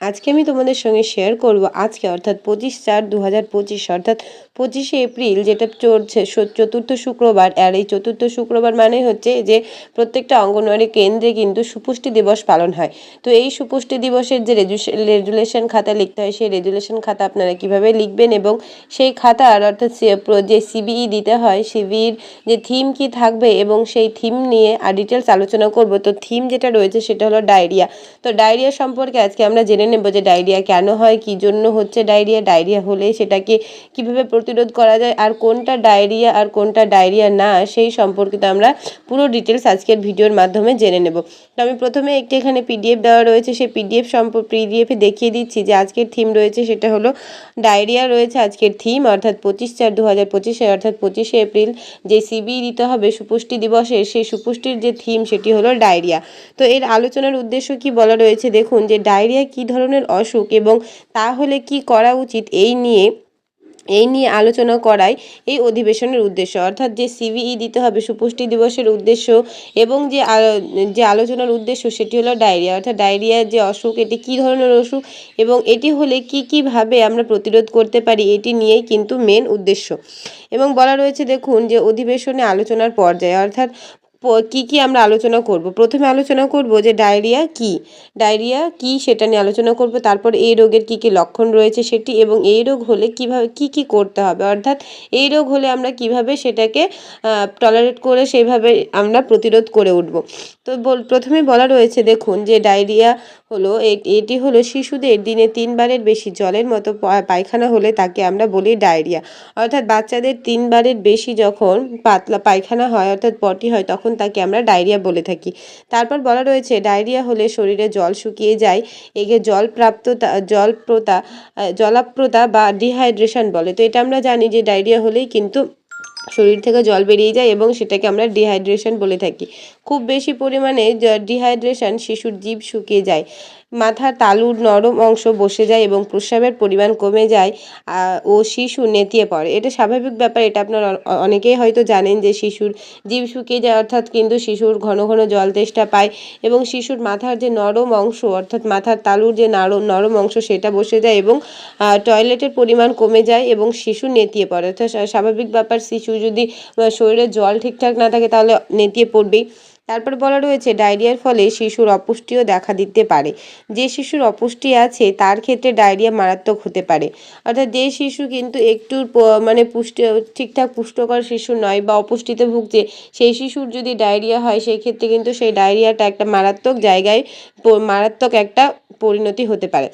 আজকে আমি তোমাদের সঙ্গে শেয়ার করব আজকে, অর্থাৎ পঁচিশ চার দু হাজার পঁচিশ, অর্থাৎ পঁচিশে এপ্রিল যেটা চলছে চতুর্থ শুক্রবার, আর এই চতুর্থ শুক্রবার মানে হচ্ছে যে প্রত্যেকটা অঙ্গনওয়াড়ি কেন্দ্রে কিন্তু সুপুষ্টি দিবস পালন হয়। তো এই সুপুষ্টি দিবসের যে রেজুলেশন খাতা লিখতে হয়, সেই রেজুলেশন খাতা আপনারা কীভাবে লিখবেন এবং সেই খাতার অর্থাৎ যে সিবিই দিতে হয় সিবির যে থিম কি থাকবে এবং সেই থিম নিয়ে আর ডিটেলস আলোচনা করব। তো থিম যেটা রয়েছে সেটা হলো ডায়রিয়া। তো ডায়রিয়া সম্পর্কে আজকে আমরা জেনে নেব যে ডায়রিয়া কেন হয়, কী জন্য হচ্ছে ডায়রিয়া ডায়রিয়া হলে সেটাকে কীভাবে প্রতিরোধ করা যায় আর কোনটা ডায়রিয়া আর কোনটা ডায়রিয়া না, সেই সম্পর্কিত আমরা পুরো ডিটেলস আজকের ভিডিওর মাধ্যমে জেনে নেব। তো আমি প্রথমে একটি এখানে পিডিএফ দেওয়া রয়েছে, সেই পিডিএফ সম্প পিডিএফে দেখিয়ে দিচ্ছি যে আজকের থিম রয়েছে সেটা হলো ডায়রিয়া রয়েছে আজকের থিম অর্থাৎ পঁচিশ চার দু হাজার পঁচিশে, অর্থাৎ পঁচিশে এপ্রিল যে সিবি দিতে হবে সুপুষ্টি দিবসে, সেই সুপুষ্টির যে থিম সেটি হলো ডায়রিয়া। তো এর আলোচনার উদ্দেশ্য কি বলা রয়েছে? দেখুন যে ডায়রিয়া কী ধরনের অসুখ এবং তাহলে কি করা উচিত? এই নিয়ে এই নিয়ে আলোচনা করাই এই অধিবেশনের উদ্দেশ্য। অর্থাৎ যে সিভিই দিতে হবে, সুপুষ্টি দিবসের উদ্দেশ্য এবং যে যে আলোচনার উদ্দেশ্য সেটি হলো ডায়রিয়া। অর্থাৎ ডায়রিয়ার যে অসুখ, এটি কী ধরনের অসুখ এবং এটি হলে কি, কীভাবে আমরা প্রতিরোধ করতে পারি, এটি নিয়েই কিন্তু মেন উদ্দেশ্য। এবং বলা রয়েছে, দেখুন যে অধিবেশনে আলোচনার পর্যায়ে, অর্থাৎ কি কি আমরা আলোচনা করব? প্রথমে আলোচনা করব যে ডায়রিয়া কি? ডায়রিয়া কি সেটা নিয়ে আলোচনা করব। তারপর এই রোগের কি কি লক্ষণ রয়েছে সেটি এবং এই রোগ হলে কীভাবে, কি কি করতে হবে? অর্থাৎ এই রোগ হলে আমরা কীভাবে সেটাকে টলারেট করে সেইভাবে আমরা প্রতিরোধ করে উঠব। তো প্রথমে বলা রয়েছে দেখুন যে ডায়রিয়া হলো এটি হলো শিশুদের দিনে তিনবারের বেশি জলের মতো পায়খানা হলে তাকে আমরা বলি ডায়রিয়া। অর্থাৎ বাচ্চাদের তিনবারের বেশি যখন পাতলা পায়খানা হয়, অর্থাৎ পটি হয়, তখন তাকে আমরা ডায়রিয়া বলে থাকি। তারপর বলা রয়েছে, ডায়রিয়া হলে শরীরে জল শুকিয়ে যায়, একে জল প্রাপ্ততা জলপ্রতা জলাপ্রতা বা ডিহাইড্রেশন বলে। তো এটা আমরা জানি যে ডায়রিয়া হলেই কিন্তু শরীর থেকে জল বেরিয়ে যায় এবং সেটাকে আমরা ডিহাইড্রেশন বলে থাকি। খুব বেশি পরিমাণে ডিহাইড্রেশন শিশুর জীব শুকিয়ে যায়। মাথার তালুর নরম অংশ বসে যায় এবং প্রস্রাবের পরিমাণ কমে যায় ও শিশু নেতিয়ে পড়ে। এটা স্বাভাবিক ব্যাপার, এটা আপনারা অনেকেই হয়তো জানেন যে শিশুর জীব শুকিয়ে যায়, অর্থাৎ কিন্তু শিশুর ঘন ঘন জল তেষ্টা পায় এবং শিশুর মাথার যে নরম অংশ, অর্থাৎ মাথার তালুর যে নরম নরম অংশ সেটা বসে যায় এবং টয়লেটের পরিমাণ কমে যায় এবং শিশু নেতিয়ে পড়ে। অর্থাৎ স্বাভাবিক ব্যাপার, শিশু যদি শরীরে জল ঠিকঠাক না থাকে তাহলে নেতিয়ে পড়বেই। তারপর বলা রয়েছে, ডায়রিয়ার ফলে শিশুর অপুষ্টিও দেখা দিতে পারে। যে শিশুর অপুষ্টি আছে, তার ক্ষেত্রে ডায়রিয়া মারাত্মক হতে পারে। অর্থাৎ যে শিশু কিন্তু একটু মানে পুষ্টি, ঠিকঠাক পুষ্টকর শিশু নয় বা অপুষ্টিতে ভুগছে, সেই শিশুর যদি ডায়রিয়া হয়, সেই ক্ষেত্রে কিন্তু সেই ডায়রিয়াটা একটা মারাত্মক জায়গায় মারাত্মক একটা পরিণতি হতে পারে।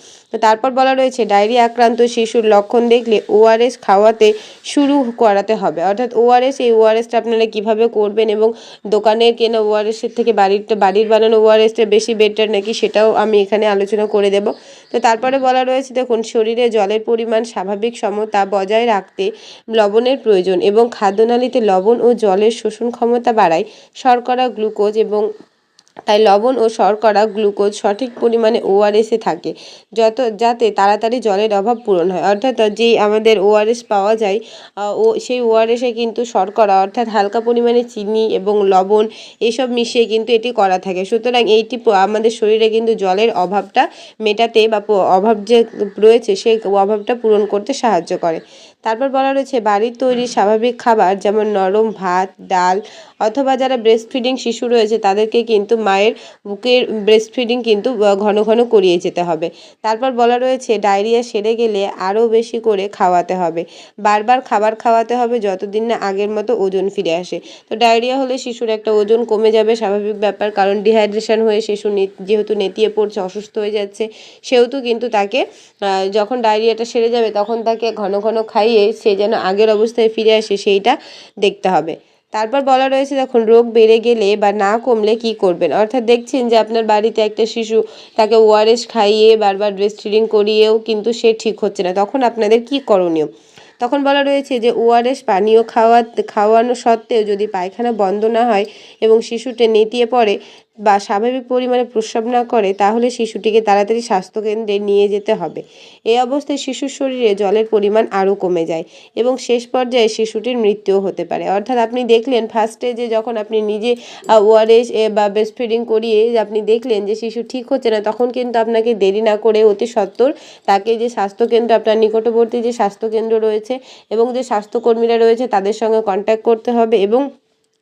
তারপর বলা রয়েছে, ডায়রিয়া আক্রান্ত শিশুর লক্ষণ দেখলে ওআরএস খাওয়াতে শুরু করাতে হবে। অর্থাৎ ওআরএস এই ওআরএসটা আপনারা কীভাবে করবেন এবং দোকানের কেনা ওআরএসের থেকে বাড়িরটা বাড়ির বানানো ওআরএসটা বেশি বেটার নাকি সেটাও আমি এখানে আলোচনা করে দেব। তো তারপরে বলা রয়েছে, দেখুন, শরীরে জলের পরিমাণ স্বাভাবিক সমতা বজায় রাখতে লবণের প্রয়োজন এবং খাদ্যনালীতে লবণ ও জলের শোষণ ক্ষমতা বাড়ায় শর্করা, গ্লুকোজ এবং তাই লবণ ও শর্করা গ্লুকোজ সঠিক পরিমাণে ওআরএসে থাকে, যত, যাতে তাড়াতাড়ি জলের অভাব পূরণ হয়। অর্থাৎ, যেই আমাদের ওআরএস পাওয়া যায় ও, সেই ওআরএসে কিন্তু শর্করা, অর্থাৎ হালকা পরিমাণে চিনি এবং লবণ এসব মিশিয়ে কিন্তু এটি করা থাকে। সুতরাং এইটি আমাদের শরীরে কিন্তু জলের অভাবটা মেটাতে বা অভাব যে রয়েছে সেই অভাবটা পূরণ করতে সাহায্য করে। তারপর বলা রয়েছে, বাড়ির তৈরি স্বাভাবিক খাবার যেমন নরম ভাত, ডাল অথবা যারা ব্রেস্ট ফিডিং শিশু রয়েছে, তাদেরকে কিন্তু মায়ের বুকের ব্রেস্ট ফিডিং কিন্তু ঘন ঘন করিয়ে যেতে হবে। তারপর বলা রয়েছে, ডায়রিয়া সেরে গেলে আরও বেশি করে খাওয়াতে হবে। বারবার খাবার খাওয়াতে হবে যতদিন না আগের মতো ওজন ফিরে আসে। তো ডায়রিয়া হলে শিশুর একটা ওজন কমে যাবে, স্বাভাবিক ব্যাপার। কারণ ডিহাইড্রেশন হয়ে শিশু যেহেতু নেতিয়ে পড়ছে, অসুস্থ হয়ে যাচ্ছে, সেহেতু কিন্তু তাকে যখন ডায়রিয়াটা সেরে যাবে, তখন তাকে ঘন ঘন খাইয়ে সে যেন আগের অবস্থায় ফিরে আসে, সেইটা দেখতে হবে। তারপর বলা রয়েছে, দেখুন, রোগ বেড়ে গেলে বা না কমলে কি করবেন? অর্থাৎ দেখছেন যে আপনার বাড়িতে একটা শিশু তাকে ওআরএস খাইয়ে বারবার ব্রেস্ট ফিডিং করিয়েও কিন্তু সে ঠিক হচ্ছে না। তখন আপনাদের কি করণীয়? তখন বলা রয়েছে যে, ওআরএস পানীয় খাওয়া খাওয়ানো সত্ত্বেও যদি পায়খানা বন্ধ না হয় এবং শিশুটি নেতিয়ে পড়ে বা স্বাভাবিক পরিমাণে প্রস্রাব না করে, তাহলে শিশুটিকে তাড়াতাড়ি স্বাস্থ্যকেন্দ্রে নিয়ে যেতে হবে। এই অবস্থায় শিশুর শরীরে জলের পরিমাণ আরও কমে যায় এবং শেষ পর্যায়ে শিশুটির মৃত্যুও হতে পারে। অর্থাৎ আপনি দেখলেন ফার্স্টে যে যখন আপনি নিজে ওআরএস বা ব্রেস্ট ফিডিং করিয়ে আপনি দেখলেন যে শিশু ঠিক হচ্ছে না, তখন কিন্তু আপনাকে দেরি না করে অতি সত্বর তাকে যে স্বাস্থ্যকেন্দ্র, আপনার নিকটবর্তী যে স্বাস্থ্যকেন্দ্র রয়েছে এবং যে স্বাস্থ্যকর্মীরা রয়েছে তাদের সঙ্গে কন্ট্যাক্ট করতে হবে এবং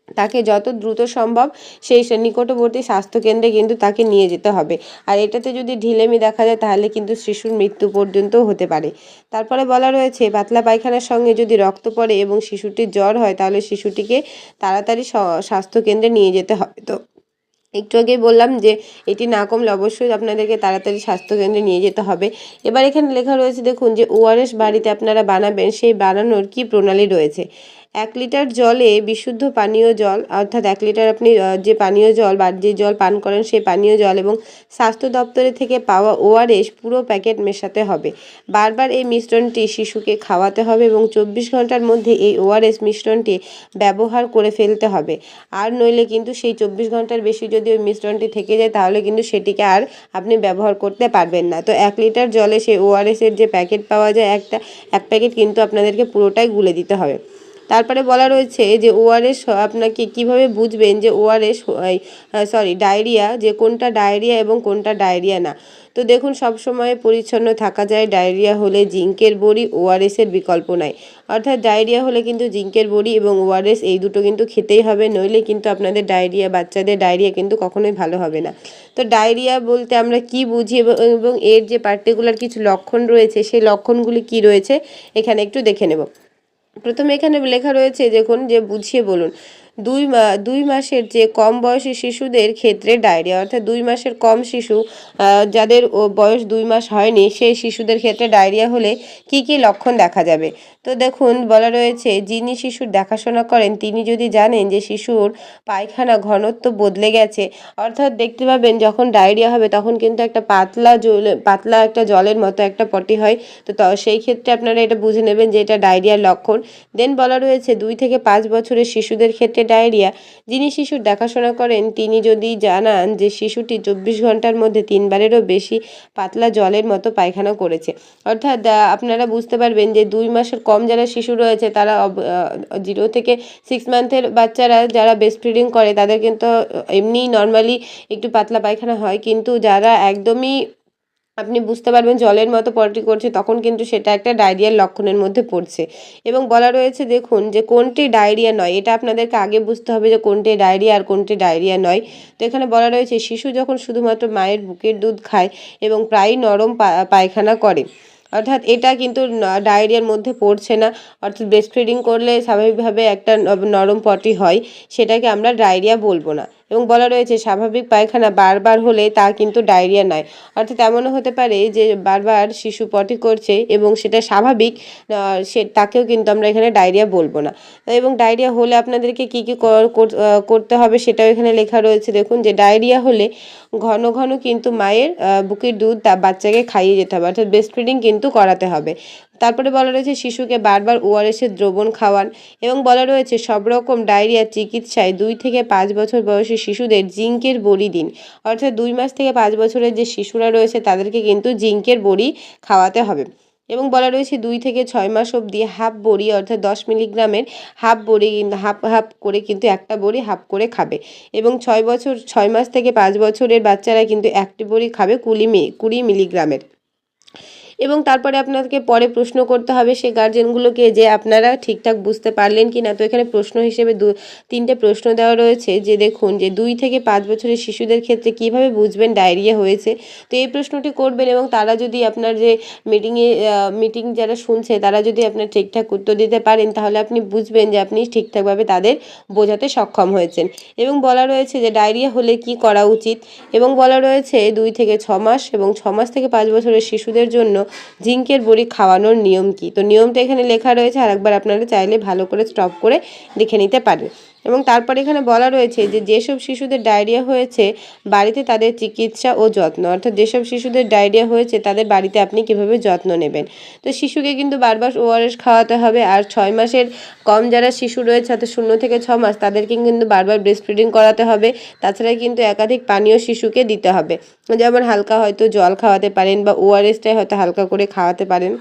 তাকে যত দ্রুত সম্ভব সেই নিকটবর্তী স্বাস্থ্যকেন্দ্রে কিন্তু তাকে নিয়ে যেতে হবে। আর এটাতে যদি ঢিলেমি দেখা যায়, তাহলে কিন্তু শিশুর মৃত্যু পর্যন্তও হতে পারে। তারপরে বলা রয়েছে, পাতলা পায়খানার সঙ্গে যদি রক্ত পড়ে এবং শিশুটির জ্বর হয়, তাহলে শিশুটিকে তাড়াতাড়ি স্বাস্থ্যকেন্দ্রে নিয়ে যেতে হবে। তো একটু আগেই বললাম যে, এটি না কমলে অবশ্যই আপনাদেরকে তাড়াতাড়ি স্বাস্থ্যকেন্দ্রে নিয়ে যেতে হবে। এবার এখানে লেখা রয়েছে, দেখুন যে ওআরএস বাড়িতে আপনারা বানাবেন, সেই বানানোর কি প্রণালী রয়েছে? এক লিটার জলে বিশুদ্ধ পানীয় জল, অর্থাৎ এক লিটার আপনি যে পানীয় জল বা যে জল পান করেন সেই পানীয় জল এবং স্বাস্থ্য দপ্তরে থেকে পাওয়া ওআরএস পুরো প্যাকেট মেশাতে হবে। বারবার এই মিশ্রণটি শিশুকে খাওয়াতে হবে এবং চব্বিশ ঘণ্টার মধ্যে এই ওআরএস মিশ্রণটি ব্যবহার করে ফেলতে হবে। আর নইলে কিন্তু সেই চব্বিশ ঘণ্টার বেশি যদি ওই মিশ্রণটি থেকে যায়, তাহলে কিন্তু সেটিকে আর আপনি ব্যবহার করতে পারবেন না। তো এক লিটার জলে সেই ওআরএসের যে প্যাকেট পাওয়া যায়, একটা, এক প্যাকেট কিন্তু আপনাদেরকে পুরোটাই গুলে দিতে হবে। তারপরে বলা রয়েছে যে ওআরএস আপনাকে কীভাবে বুঝবেন যে ওআরএস সরি ডায়রিয়া, যে কোনটা ডায়রিয়া এবং কোনটা ডায়রিয়া না? তো দেখুন সব সময় পরিচ্ছন্ন থাকা যায়। ডায়রিয়া হলে জিঙ্কের বড়ি ওআরএস এর বিকল্প নাই। অর্থাৎ ডায়রিয়া হলে কিন্তু জিঙ্কের বড়ি এবং ওআরএস এই দুটো কিন্তু খেতেই হবে, নইলে কিন্তু আপনাদের ডায়রিয়া, বাচ্চাদের ডায়রিয়া কিন্তু কখনোই ভালো হবে না। তো ডায়রিয়া বলতে আমরা কি বুঝি এবং এর যে পার্টিকুলার কিছু লক্ষণ রয়েছে, সেই লক্ষণগুলি কি রয়েছে? এখানে একটু দেখে নেব। প্রথমে এখানে লেখা রয়েছে দেখুন যে বুঝিয়ে বলুন। দুই দুই মাসের যে কম বয়সী শিশুদের ক্ষেত্রে ডায়রিয়া, অর্থাৎ দুই মাসের কম শিশু যাদের বয়স দুই মাস হয়নি, সেই শিশুদের ক্ষেত্রে ডায়রিয়া হলে কি কি লক্ষণ দেখা যাবে? তো দেখুন, বলা রয়েছে, যিনি শিশুর দেখাশোনা করেন, তিনি যদি জানেন যে শিশুর পায়খানা ঘনত্ব বদলে গেছে, অর্থাৎ দেখতে পাবেন যখন ডায়রিয়া হবে, তখন কিন্তু একটা পাতলা জল, পাতলা একটা জলের মতো একটা পটি হয়। ত- সেই ক্ষেত্রে আপনারা এটা বুঝে নেবেন যে এটা ডায়রিয়ার লক্ষণ। দেন বলা রয়েছে, দুই থেকে পাঁচ বছরের শিশুদের ক্ষেত্রে ডায়রিয়া। যিনি শিশুর দেখাশোনা করেন, তিনি যদি জানান যে শিশুটি চব্বিশ ঘণ্টার মধ্যে তিনবারেরও বেশি পাতলা জলের মতো পায়খানা করেছে। অর্থাৎ আপনারা বুঝতে পারবেন যে দুই মাসের কম যারা শিশু রয়েছে, তারা জিরো থেকে সিক্স মান্থের বাচ্চারা যারা বেস্ট ফিডিং করে, তাদের কিন্তু এমনি নর্মালি একটু পাতলা পায়খানা হয়। কিন্তু যারা একদমই আপনি বুঝতে পারবেন জলের মতো পটি করছে, তখন কিন্তু সেটা একটা ডায়রিয়ার লক্ষণের মধ্যে পড়ছে। এবং বলা রয়েছে, দেখুন, যে কোনটি ডায়রিয়া নয়, এটা আপনাদেরকে আগে বুঝতে হবে যে কোনটি ডায়রিয়া আর কোনটি ডায়রিয়া নয়। তো এখানে বলা রয়েছে, শিশু যখন শুধুমাত্র মায়ের বুকের দুধ খায় এবং প্রায়ই নরম পায়খানা করে, অর্থাৎ এটা কিন্তু ডায়রিয়ার মধ্যে পড়ছে না, অর্থাৎ ব্রেস্ট ফিডিং করলে স্বাভাবিকভাবে একটা নরম পটি হয়, সেটাকে আমরা ডায়রিয়া বলব না। এবং বলা রয়েছে স্বাভাবিক পায়খানা বারবার হলে তা কিন্তু ডায়রিয়া নয়। অর্থাৎ এমনও হতে পারে যে বারবার শিশু পটি করছে এবং সেটা স্বাভাবিক সে, তাকেও কিন্তু আমরা এখানে ডায়রিয়া বলব না। এবং ডায়রিয়া হলে আপনাদেরকে কী কী কর- কর- করতে হবে সেটাও এখানে লেখা রয়েছে। দেখুন যে ডায়রিয়া হলে ঘন ঘন কিন্তু মায়ের বুকের দুধ বাচ্চাকে খাইয়ে যেতে হবে। অর্থাৎ ব্রেস্ট ফিডিং কিন্তু করাতে হবে। তারপরে বলা রয়েছে, শিশুকে বারবার ওআরএসের দ্রবণ খাওয়ান এবং বলা রয়েছে, সব রকম ডায়রিয়ার চিকিৎসায় দুই থেকে পাঁচ বছর বয়সী শিশুদের জিঙ্কের বড়ি দিন। অর্থাৎ দুই মাস থেকে পাঁচ বছরের যে শিশুরা রয়েছে, তাদেরকে কিন্তু জিঙ্কের বড়ি খাওয়াতে হবে। এবং বলা রয়েছে, দুই থেকে ছয় মাস অবধি হাফ বড়ি, অর্থাৎ দশ মিলিগ্রামের হাফ বড়ি কিন্তু হাফ হাফ করে কিন্তু একটা বড়ি হাফ করে খাবে। এবং ছয় বছর, ছয় মাস থেকে পাঁচ বছরের বাচ্চারা কিন্তু একটি বড়ি খাবে কুড়ি মি, কুড়ি মিলিগ্রামের। এবং তারপরে আপনাকে পরে প্রশ্ন করতে হবে সেই গার্জেনগুলোকে যে আপনারা ঠিকঠাক বুঝতে পারলেন কি না তো এখানে প্রশ্ন হিসেবে দু, তিনটে প্রশ্ন দেওয়া রয়েছে যে দেখুন যে দুই থেকে পাঁচ বছরের শিশুদের ক্ষেত্রে কীভাবে বুঝবেন ডায়রিয়া হয়েছে। তো এই প্রশ্নটি করবেন এবং তারা যদি আপনার যে মিটিংয়ে মিটিং যারা শুনছে তারা যদি আপনার ঠিকঠাক উত্তর দিতে পারেন তাহলে আপনি বুঝবেন যে আপনি ঠিকঠাকভাবে তাদের বোঝাতে সক্ষম হয়েছেন। এবং বলা রয়েছে যে ডায়রিয়া হলে কি করা উচিত এবং বলা রয়েছে দুই থেকে ছ মাস এবং ছ মাস থেকে পাঁচ বছরের শিশুদের জন্য জিঙ্কের বড়ি খাওয়ানোর নিয়ম কি? তো নিয়মটা এখানে লেখা রয়েছে আর একবার আপনারা চাইলে ভালো করে স্টপ করে দেখে নিতে পারেন। এবং তারপর এখানে বলা রয়েছে যে যেসব শিশুদের ডায়রিয়া হয়েছে, বাড়িতে তাদের চিকিৎসা ও যত্ন। অর্থাৎ যেসব শিশুদের ডায়রিয়া হয়েছে, তাদের বাড়িতে আপনি কীভাবে যত্ন নেবেন? তো শিশুকে কিন্তু বারবার ওআরএস খাওয়াতে হবে। আর ছয় মাসের কম যারা শিশু রয়েছে, অর্থাৎ শূন্য থেকে ছ মাস, তাদেরকে কিন্তু বারবার ব্রেস্ট ফিডিং করাতে হবে। তাছাড়া কিন্তু একাধিক পানীয় শিশুকে দিতে হবে। যেমন হালকা হয়তো জল খাওয়াতে পারেন বা ওআরএসটাই হয়তো হালকা করে খাওয়াতে পারেন।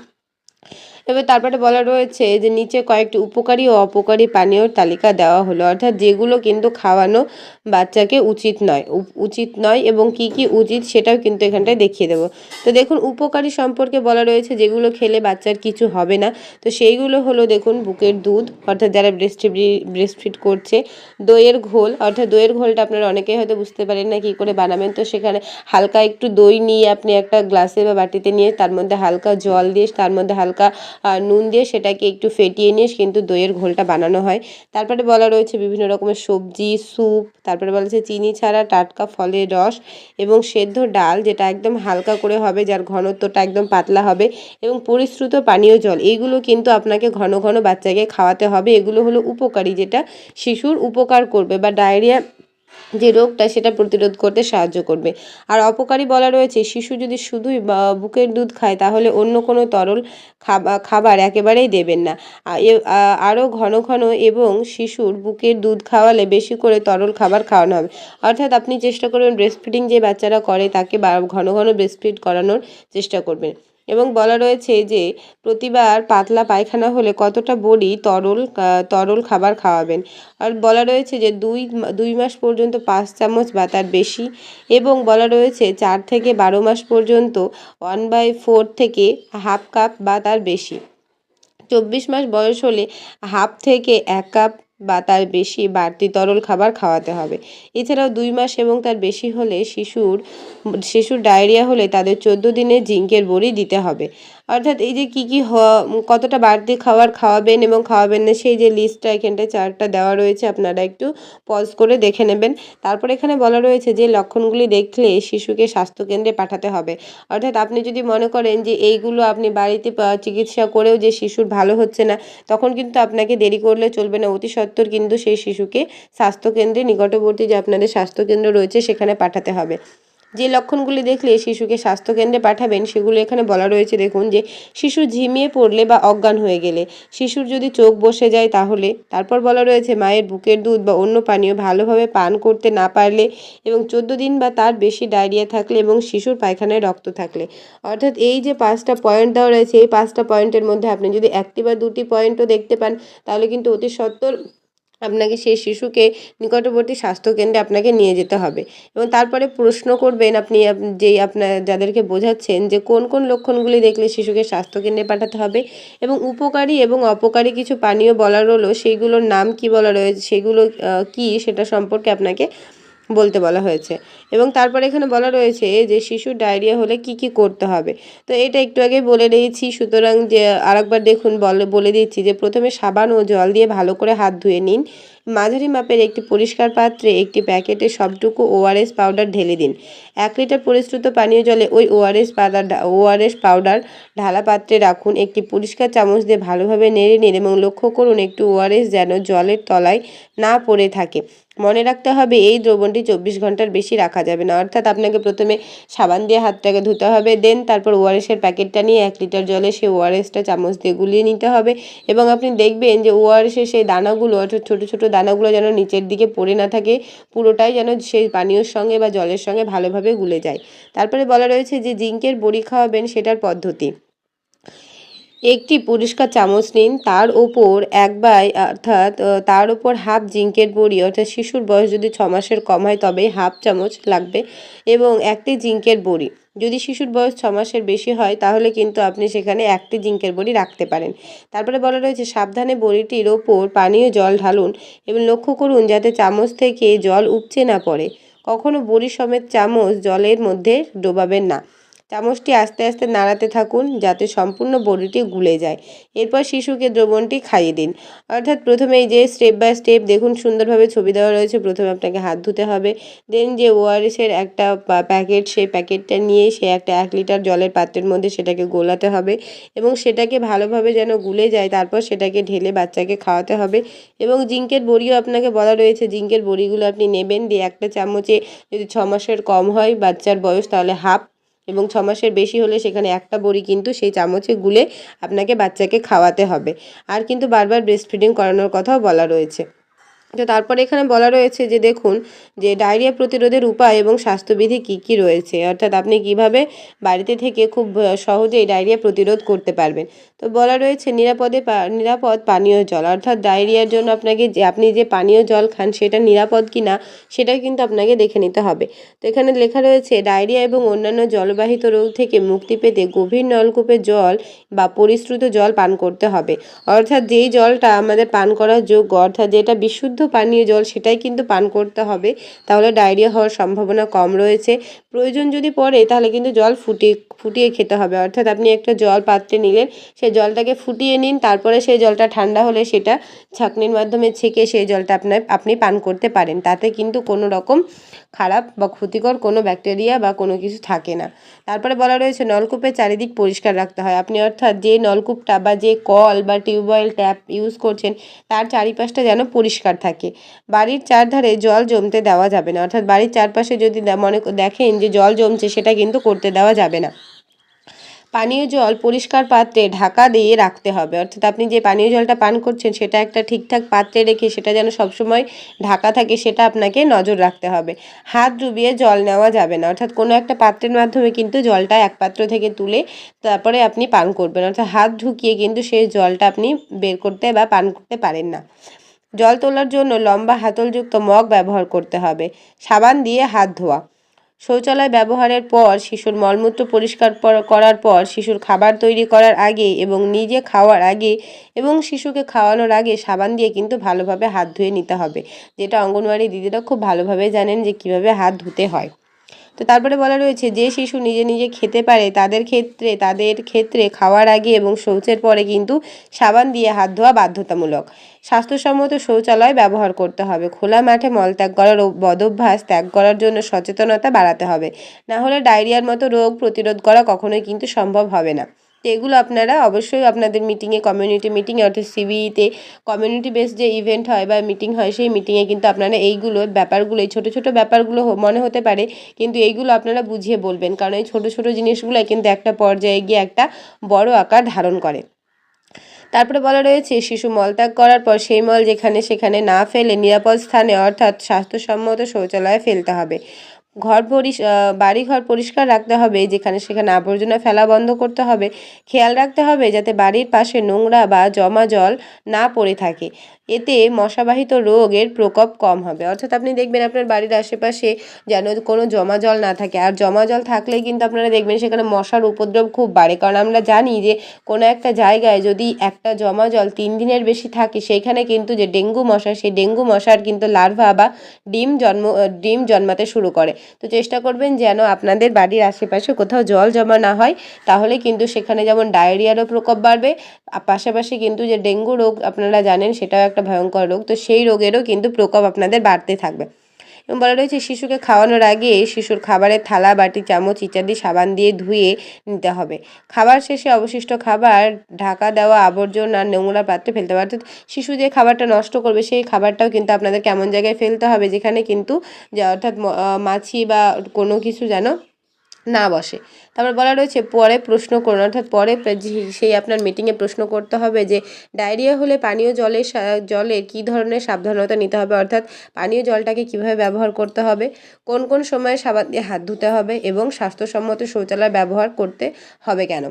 এবার তারপরে বলা রয়েছে যে নিচে কয়েকটি উপকারী ও অপকারী পানীয়র তালিকা দেওয়া হলো। অর্থাৎ যেগুলো কিন্তু খাওয়ানো বাচ্চাকে উচিত নয়। উচিত নয় এবং কি কি উচিত সেটাও কিন্তু এখানটায় দেখিয়ে দেবো। তো দেখুন, উপকারী সম্পর্কে বলা রয়েছে যেগুলো খেলে বাচ্চার কিছু হবে না। তো সেইগুলো হলো দেখুন, বুকের দুধ, অর্থাৎ যারা ব্রেস্ট ব্রেস্ট ফিড করছে, দইয়ের ঘোল। অর্থাৎ দইয়ের ঘোলটা আপনারা অনেকেই হয়তো বুঝতে পারেন না কী করে বানাবেন। তো সেখানে হালকা একটু দই নিয়ে আপনি একটা গ্লাসে বা বাটিতে নিয়ে তার মধ্যে হালকা জল দিয়ে তার মধ্যে হালকা নুন দিয়ে সেটাকে একটু ফেটিয়ে নিয়ে কিন্তু দইয়ের ঘোলটা বানানো হয়। তারপরে বলা রয়েছে বিভিন্ন রকমের সবজি, স্যুপ, তারপরে বলা হচ্ছে চিনি ছাড়া টাটকা ফলের রস এবং সেদ্ধ ডাল যেটা একদম হালকা করে হবে, যার ঘনত্বটা একদম পাতলা হবে এবং পরিশ্রুত পানীয় জল। এইগুলো কিন্তু আপনাকে ঘন ঘন বাচ্চাকে খাওয়াতে হবে। এগুলো হলো উপকারী, যেটা শিশুর উপকার করবে বা ডায়রিয়া যে রোগটা সেটা প্রতিরোধ করতে সাহায্য করবে। আর অপকারী বলা রয়েছে, শিশু যদি শুধুই বুকের দুধ খায়, তাহলে অন্য কোনো তরল খাবা- খাবার একেবারেই দেবেন না। আরও ঘন ঘন এবং শিশুর বুকের দুধ খাওয়ালে বেশি করে তরল খাবার খাওয়ানো হবে। অর্থাৎ আপনি চেষ্টা করবেন ব্রেস্ট ফিডিং যে বাচ্চারা করে, তাকে ঘন ঘন ব্রেস্ট ফিড করানোর চেষ্টা করবেন। এবং বলা রয়েছে যে প্রতিবার পাতলা পায়খানা হলে কতটা বড়ি তরল তরল খাবার খাওয়াবেন। আর বলা রয়েছে যে দুই দুই মাস পর্যন্ত পাঁচ চামচ বা তার বেশি এবং বলা রয়েছে চার থেকে বারো মাস পর্যন্ত ওয়ান বাই ফোর থেকে হাফ কাপ বা তার বেশি। চব্বিশ মাস বয়স হলে হাফ থেকে এক কাপ বা তার বেশি বাড়তি তরল খাবার খাওয়াতে হবে। এছাড়াও দুই মাস এবং তার বেশি হলে শিশুর শিশুর ডায়রিয়া হলে তাদের চোদ্দ দিনের জিঙ্কের বড়ি দিতে হবে। অর্থাৎ এই যে কী কী কতটা বাড়তি খাবার খাওয়াবেন এবং খাওয়াবেন না, সেই যে লিস্টটা এখানটায় চার্টটা দেওয়া রয়েছে, আপনারা একটু পজ করে দেখে নেবেন। তারপর এখানে বলা রয়েছে যে, লক্ষণগুলি দেখলে শিশুকে স্বাস্থ্যকেন্দ্রে পাঠাতে হবে। অর্থাৎ আপনি যদি মনে করেন যে, এইগুলো আপনি বাড়িতে চিকিৎসা করেও যে শিশুর ভালো হচ্ছে না, তখন কিন্তু আপনাকে দেরি করলে চলবে না। অতি সত্বর কিন্তু সেই শিশুকে স্বাস্থ্যকেন্দ্রে নিকটবর্তী যে আপনাদের স্বাস্থ্যকেন্দ্র রয়েছে, সেখানে পাঠাতে হবে। যে লক্ষণগুলি দেখলে শিশুকে স্বাস্থ্যকেন্দ্রে পাঠাবেন, সেগুলো এখানে বলা রয়েছে। দেখুন যে, শিশু ঝিমিয়ে পড়লে বা অজ্ঞান হয়ে গেলে, শিশুর যদি চোখ বসে যায় তাহলে, তারপর বলা রয়েছে মায়ের বুকের দুধ বা অন্য পানীয় ভালোভাবে পান করতে না পারলে এবং চোদ্দ দিন বা তার বেশি ডায়রিয়া থাকলে এবং শিশুর পায়খানায় রক্ত থাকলে। অর্থাৎ এই যে পাঁচটা পয়েন্ট দেওয়া রয়েছে, এই পাঁচটা পয়েন্টের মধ্যে আপনি যদি একটি বা দুটি পয়েন্টও দেখতে পান, তাহলে কিন্তু অতি সত্বর আপনাকে সেই শিশুকে নিকটবর্তী স্বাস্থ্যকেন্দ্রে আপনাকে নিয়ে যেতে হবে। এবং তারপরে প্রশ্ন করবেন আপনি আপ- যেই আপনার যাদেরকে বোঝাচ্ছেন যে কোন কোন লক্ষণগুলি দেখলে শিশুকে স্বাস্থ্যকেন্দ্রে পাঠাতে হবে এবং উপকারী এবং অপকারী কিছু পানীয় বলা রলো সেইগুলোর নাম কি বলা রয়েছে, সেগুলো কি সেটা সম্পর্কে আপনাকে বলতে বলা হয়েছে। এবং তারপরে এখানে বলা রয়েছে যে শিশুর ডায়রিয়া হলে কি কি করতে হবে। তো এটা একটু আগে বলে দিয়েছি, সুতরাং যে আরেকবার দেখুন বলে দিচ্ছি যে প্রথমে সাবান ও জল দিয়ে ভালো করে হাত ধুয়ে নিন। মাঝারি মাপের একটি পরিষ্কার পাত্রে একটি প্যাকেটে সবটুকু ওআরএস পাউডার ঢেলে দিন। এক লিটার পরিশ্রুত পানীয় জলে ওই ওআরএস পাউডার ওআরএস পাউডার ঢালা পাত্রে রাখুন। একটি পরিষ্কার চামচ দিয়ে ভালোভাবে নেড়ে নিন এবং লক্ষ্য করুন একটু ওআরএস যেন জলের তলায় না পড়ে থাকে। মনে রাখতে হবে এই দ্রবণটি চব্বিশ ঘণ্টার বেশি রাখা যাবে না। অর্থাৎ আপনাকে প্রথমে সাবান দিয়ে হাতটাকে ধুতে হবে, দেন তারপর ওআরএসের প্যাকেটটা নিয়ে এক লিটার জলে সেই ওআরএসটা চামচ দিয়ে গুলিয়ে নিতে হবে এবং আপনি দেখবেন যে ওআরএসের সেই দানাগুলো অর্থাৎ ছোটো ছোটো দানাগুলো যেন নিচের দিকে পড়ে না থাকে, পুরোটাই যেন সেই পানীয়র সঙ্গে বা জলের সঙ্গে ভালোভাবে গুলে যায়। তারপরে বলা রয়েছে যে জিঙ্কের বড়ি খাওয়াবেন সেটার পদ্ধতি। একটি পরিষ্কার চামচ নিন, তার ওপর এক বাই, অর্থাৎ তার ওপর হাফ জিঙ্কের বড়ি, অর্থাৎ শিশুর বয়স যদি ছ মাসের কম হয়, তবে হাফ চামচ লাগবে, এবং একটি জিঙ্কের বড়ি। যদি শিশুর বয়স ছ মাসের বেশি হয়, তাহলে কিন্তু আপনি সেখানে একটি জিঙ্কের বড়ি রাখতে পারেন। তারপরে বলা রয়েছে, সাবধানে বড়িটির ওপর পানীয় জল ঢালুন, এবং লক্ষ্য করুন যাতে চামচ থেকে জল উপচে না পড়ে। কখনো বড়ি সমেত চামচ জলের মধ্যে ডোবাবেন না। চামচটি আস্তে আস্তে নাড়াতে থাকুন যাতে সম্পূর্ণ বড়িটি গুলে যায়। এরপর শিশুকে দ্রবণটি খাইয়ে দিন। অর্থাৎ প্রথমে এই যে স্টেপ বাই স্টেপ দেখুন, সুন্দরভাবে ছবি দেওয়া রয়েছে। প্রথমে আপনাকে হাত ধুতে হবে। দেন যে ওআরএসের একটা প্যাকেট সেই প্যাকেটটা নিয়ে সে একটা এক লিটার জলের পাত্রের মধ্যে সেটাকে গোলাতে হবে এবং সেটাকে ভালোভাবে যেন গুলে যায়। তারপর সেটাকে ঢেলে বাচ্চাকে খাওয়াতে হবে এবং জিঙ্কের বড়িও আপনাকে বলা রয়েছে, জিঙ্কের বড়িগুলো আপনি নেবেন। দিয়ে একটা চামচে যদি ছ মাসের কম হয় বাচ্চার বয়স, তাহলে হাফ এবং ছ মাসের বেশি হলে সেখানে একটা বড়ি কিন্তু সেই চামচে গুলে আপনাকে বাচ্চাকে খাওয়াতে হবে। আর কিন্তু বারবার ব্রেস্ট ফিডিং করানোর কথাও বলা রয়েছে। তো তারপরে এখানে বলা রয়েছে যে দেখুন, যে ডায়রিয়া প্রতিরোধের উপায় এবং স্বাস্থ্যবিধি কি কি রয়েছে? অর্থাৎ আপনি কীভাবে বাড়িতে থেকে খুব সহজেই ডায়রিয়া প্রতিরোধ করতে পারবেন? তো বলা রয়েছে নিরাপদে নিরাপদ পানীয় জল। অর্থাৎ ডায়রিয়ার জন্য আপনাকে যে, আপনি যে পানীয় জল খান সেটা নিরাপদ কি না, সেটাও কিন্তু আপনাকে দেখে নিতে হবে। তো এখানে লেখা রয়েছে, ডায়রিয়া এবং অন্যান্য জলবাহিত রোগ থেকে মুক্তি পেতে গভীর নলকূপের জল বা পরিশ্রুত জল পান করতে হবে। অর্থাৎ যেই জলটা আমাদের পান করার যোগ্য, অর্থাৎ যেটা বিশুদ্ধ পানীয় জল সেটাই কিন্তু পান করতে হবে। তাহলে ডায়রিয়া হওয়ার সম্ভাবনা কম রয়েছে। প্রয়োজন যদি পড়ে, তাহলে কিন্তু জল ফুটিয়ে ফুটিয়ে খেতে হবে। অর্থাৎ আপনি একটা জল পাত্রে নিলেন সেই জলটাকে ফুটিয়ে নিন, তারপরে সেই জলটা ঠান্ডা হলে সেটা ছাঁকনির মাধ্যমে ছেঁকে সেই জলটা আপনার, আপনি পান করতে পারেন। তাতে কিন্তু কোনো রকম খারাপ বা ক্ষতিকর কোনো ব্যাকটেরিয়া বা কোনো কিছু থাকে না। তারপরে বলা রয়েছে, নলকূপের চারিদিক পরিষ্কার রাখতে হয়। আপনি অর্থাৎ যে নলকূপটা বা যে কল বা টিউবওয়েল ট্যাপ ইউজ করছেন, তার চারিপাশটা যেন পরিষ্কার থাকে। বাড়ির চারধারে জল জমতে দেওয়া যাবে না। অর্থাৎ বাড়ির চারপাশে যদি মনে দেখেন যে জল জমছে, সেটা কিন্তু করতে দেওয়া যাবে না। পানীয় জল পরিষ্কার পাত্রে ঢাকা দিয়ে রাখতে হবে। অর্থাৎ আপনি যে পানীয় জলটা পান করছেন, সেটা একটা ঠিকঠাক পাত্রে রেখে সেটা যেন সবসময় ঢাকা থাকে, সেটা আপনাকে নজর রাখতে হবে। হাত ডুবিয়ে জল নেওয়া যাবে না। অর্থাৎ কোনো একটা পাত্রের মাধ্যমে কিন্তু জলটা এক পাত্র থেকে তুলে তারপরে আপনি পান করবেন। অর্থাৎ হাত ঢুকিয়ে কিন্তু সেই জলটা আপনি বের করতে বা পান করতে পারেন না। জল তোলার জন্য লম্বা হাতলযুক্ত মগ ব্যবহার করতে হবে। সাবান দিয়ে হাত ধোয়া। শৌচালয় ব্যবহারের পর, শিশুর মলমূত্র পরিষ্কার করার পর, শিশুর খাবার তৈরি করার আগে এবং নিজে খাওয়ার আগে এবং শিশুকে খাওয়ানোর আগে সাবান দিয়ে কিন্তু ভালোভাবে হাত ধুয়ে নিতে হবে, যেটা অঙ্গনওয়াড়ি দিদিরা খুব ভালোভাবে জানেন যে কীভাবে হাত ধুতে হয়। তো তারপরে বলা রয়েছে, যে শিশু নিজে নিজে খেতে পারে, তাদের ক্ষেত্রে তাদের ক্ষেত্রে খাওয়ার আগে এবং শৌচের পরে কিন্তু সাবান দিয়ে হাত ধোয়া বাধ্যতামূলক। স্বাস্থ্যসম্মত শৌচালয় ব্যবহার করতে হবে। খোলা মাঠে মলত্যাগ করার বদভ্যাস ত্যাগ করার জন্য সচেতনতা বাড়াতে হবে। না হলে ডায়রিয়ার মতো রোগ প্রতিরোধ করা কখনোই কিন্তু সম্ভব হবে না। তো এগুলো আপনারা অবশ্যই আপনাদের মিটিংয়ে, কমিউনিটি মিটিংয়ে, অর্থাৎ সিবিইতে, কমিউনিটি বেস যে ইভেন্ট হয় বা মিটিং হয়, সেই মিটিংয়ে কিন্তু আপনারা এইগুলো ব্যাপারগুলো, এই ছোটো ছোটো ব্যাপারগুলো মনে হতে পারে, কিন্তু এইগুলো আপনারা বুঝিয়ে বলবেন। কারণ এই ছোটো ছোটো জিনিসগুলো কিন্তু একটা পর্যায়ে গিয়ে একটা বড় আকার ধারণ করে। তারপরে বলা রয়েছে, শিশু মলত্যাগ করার পর সেই মল যেখানে সেখানে না ফেলে নিরাপদ স্থানে অর্থাৎ স্বাস্থ্যসম্মত শৌচালয়ে ফেলতে হবে। ঘর পরিষ বাড়িঘর পরিষ্কার রাখতে হবে, যেখানে সেখানে আবর্জনা ফেলা বন্ধ করতে হবে। খেয়াল রাখতে হবে যাতে বাড়ির পাশে নোংরা বা জমা জল না পড়ে থাকে। এতে মশাবাহিত রোগের প্রকোপ কম হবে। অর্থাৎ আপনি দেখবেন আপনার বাড়ির আশেপাশে যেন কোনো জমা জল না থাকে। আর জমা জল থাকলে কিন্তু আপনারা দেখবেন সেখানে মশার উপদ্রব খুব বাড়ে। কারণ আমরা জানি যে কোনো একটা জায়গায় যদি একটা জমা জল তিন দিনের বেশি থাকে, সেইখানে কিন্তু যে ডেঙ্গু মশা, সেই ডেঙ্গু মশার কিন্তু লার্ভা বা ডিম জন্ম, ডিম জন্মাতে শুরু করে। তো চেষ্টা করবেন যেন আপনাদের বাড়ির আশেপাশে কোথাও জল জমা না হয়, তাহলে কিন্তু সেখানে যেমন ডায়রিয়ারও প্রকোপ বাড়বে পাশাপাশি কিন্তু যে ডেঙ্গু রোগ আপনারা জানেন সেটাও একটা ভয়ঙ্কর রোগ, তো সেই রোগেরও কিন্তু প্রকোপ আপনাদের বাড়তে থাকবে। এবং বলা রয়েছে, শিশুকে খাওয়ানোর আগে শিশুর খাবারের থালা, বাটি, চামচ ইত্যাদি সাবান দিয়ে ধুয়ে নিতে হবে। খাবার শেষে অবশিষ্ট খাবার, ঢাকা দেওয়া আবর্জনা, নোংরা পাত্রে ফেলতে হবে। অর্থাৎ শিশু যে খাবারটা নষ্ট করবে, সেই খাবারটাও কিন্তু আপনাদের কেমন জায়গায় ফেলতে হবে, যেখানে কিন্তু অর্থাৎ মাছি বা কোনো কিছু যেন না বসে। তারপর বলা রয়েছে, পরে প্রশ্ন করুন। অর্থাৎ পরে সেই আপনার মিটিংয়ে প্রশ্ন করতে হবে যে, ডায়রিয়া হলে পানীয় জলের জলে কী ধরনের সাবধানতা নিতে হবে? অর্থাৎ পানীয় জলটাকে কীভাবে ব্যবহার করতে হবে? কোন কোন সময়ে সাবান দিয়ে হাত ধুতে হবে? এবং স্বাস্থ্যসম্মত শৌচালয় ব্যবহার করতে হবে কেন?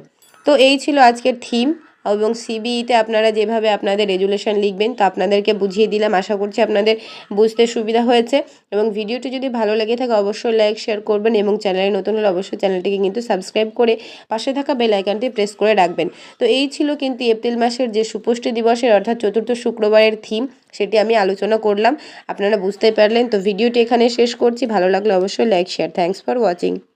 তো এই ছিল আজকের থিম এবং সিবিইতে আপনারা যেভাবে আপনাদের রেজুলেশন লিখবেন, তো আপনাদেরকে বুঝিয়ে দিলাম। আশা করছি আপনাদের বুঝতে সুবিধা হয়েছে। এবং ভিডিওটি যদি ভালো লেগে থাকে, অবশ্যই লাইক, শেয়ার করবেন এবং চ্যানেলে নতুন হলে অবশ্যই চ্যানেলটিকে কিন্তু সাবস্ক্রাইব করে পাশে থাকা বেল আইকনটি প্রেস করে রাখবেন। তো এই ছিল কিন্তু এপ্রিল মাসের যে সুপুষ্টি দিবসের, অর্থাৎ চতুর্থ শুক্রবারের থিম, সেটি আমি আলোচনা করলাম। আপনারা বুঝতে পারলেন। তো ভিডিওটি এখানে শেষ করছি। ভালো লাগলে অবশ্যই like, share. Thanks for watching.